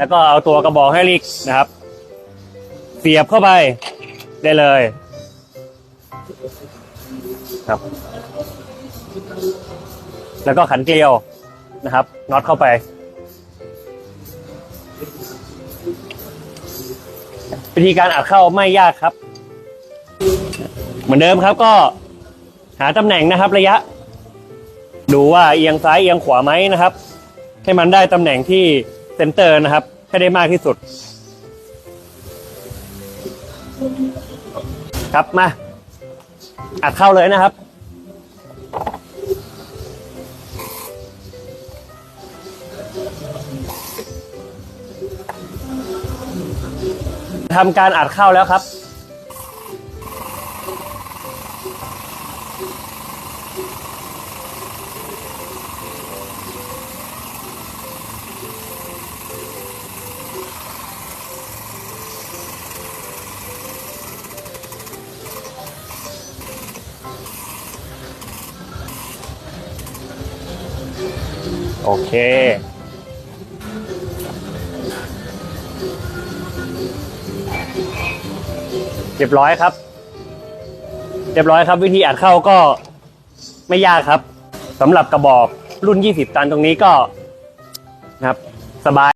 แล้วก็เอาตัวกระบอกให้ลิกนะครับ เสียบเข้าไปได้เลยครับ แล้วก็ขันเกลียวนะครับน็อตเข้าไป วิธีการอัดเข้าไม่ยากครับ เหมือนเดิมครับก็หาตำแหน่งนะครับระยะ ดูว่าเอียงซ้ายเอียงขวาไหมนะครับ ให้มันได้ตำแหน่งที่ เซนเตอร์นะครับ ให้ได้มากที่สุด ครับมา อัดเข้าเลยนะครับทำการอัดเข้าแล้วครับ โอเคเรียบร้อยครับ เรียบร้อยครับ วิธีอัดเข้าก็ไม่ยากครับสำหรับกระบอกรุ่น 20 ตันตรงนี้ก็นะครับ สบาย